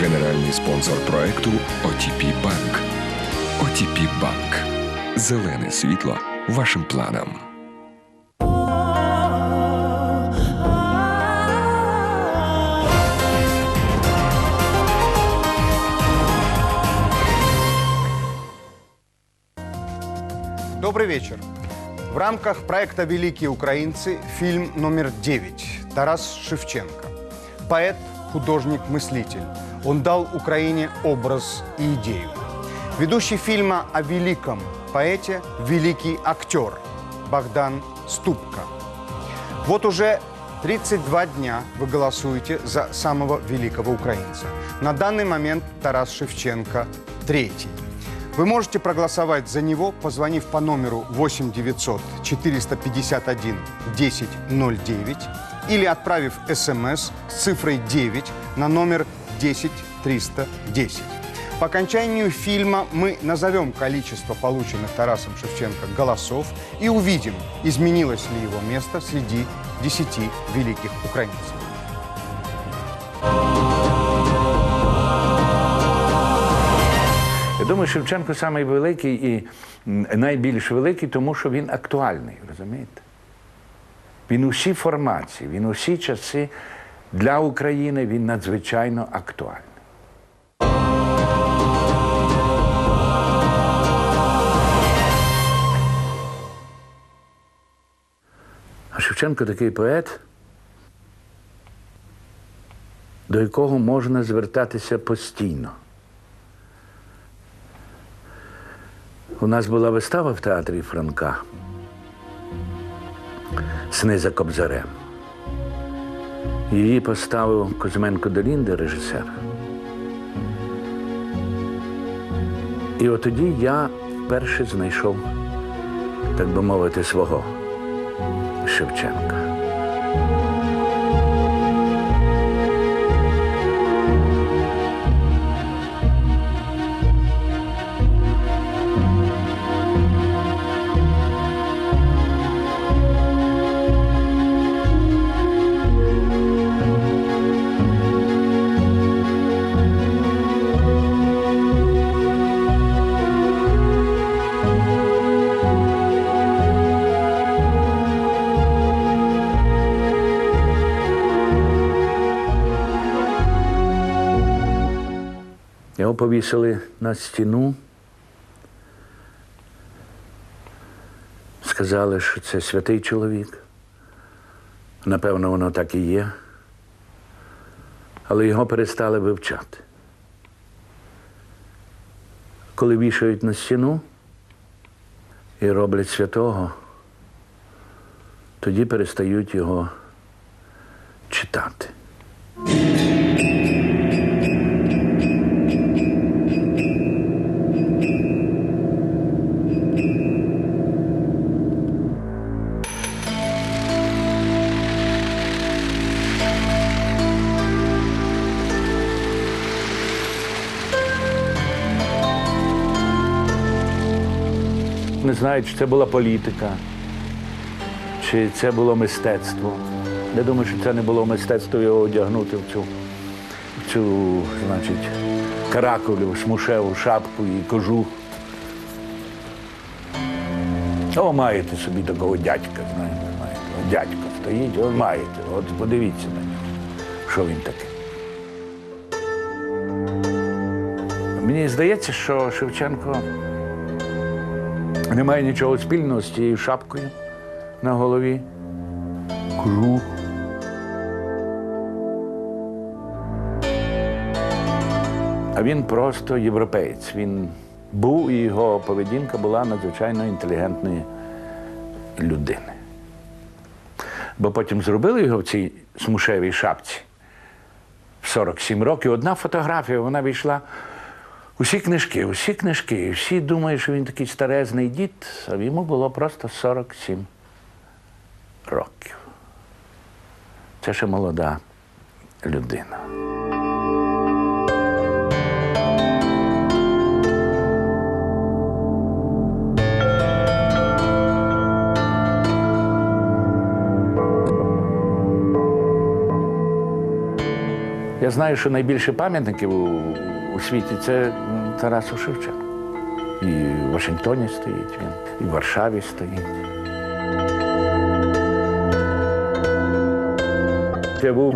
Генеральний спонсор проекту OTP Банк. OTP Банк. Зелене світло вашим планам. Добрый вечер. В рамках проекта «Великие украинцы» фильм номер 9 Тарас Шевченко. Поэт, художник, мыслитель. Он дал Украине образ и идею. Ведущий фильма о великом поэте – великий актер Богдан Ступка. Вот уже 32 дня вы голосуете за самого великого украинца. На данный момент Тарас Шевченко третий. Вы можете проголосовать за него, позвонив по номеру 8 900 451 1009 или отправив смс с цифрой 9 на номер 10 310. По окончанию фильма мы назовем количество полученных Тарасом Шевченко голосов и увидим, изменилось ли его место среди 10 великих украинцев. Я думаю, Шевченко самий великий і м, найбільш великий, тому що він актуальний, розумієте? Він усі формації, він усі часи Для України він надзвичайно актуальний. А Шевченко такий поет, до якого можна звертатися постійно. У нас була вистава в театрі Франка Сни за Кобзарем. Її поставив Кузьменко Делінде, режисер. І от тоді я вперше знайшов, так би мовити, свого Шевченка. Його повісили на стіну. Сказали, що це святий чоловік. Напевно, воно так і є. Але його перестали вивчати. Коли вішають на стіну і роблять святого, тоді перестають його читати. Не знаю, чи це була політика, чи це було мистецтво. Я думаю, що це не було мистецтво його одягнути в цю, в цю значить, каракулю, шмушеву шапку і кожух. О, маєте собі такого дядька, знаєте, маєте. Дядько стоїть, от маєте. От подивіться на нього, що він такий. Мені здається, що Шевченко немає нічого спільного з тією шапкою на голові. Кожух. А він просто європеєць. Він був і його поведінка була надзвичайно інтелігентної людини. Бо потім зробили його в цій смушевій шапці в 47 років. Одна фотографія, вона війшла усі книжки, усі книжки. І всі думають, що він такий старезний дід, а йому було просто 47 років. Це ще молода людина. Я знаю, що найбільше пам'ятників у, у світі це Тарас Тарасу Шевченку. І в Вашингтоні стоїть він, і в Варшаві стоїть. Це був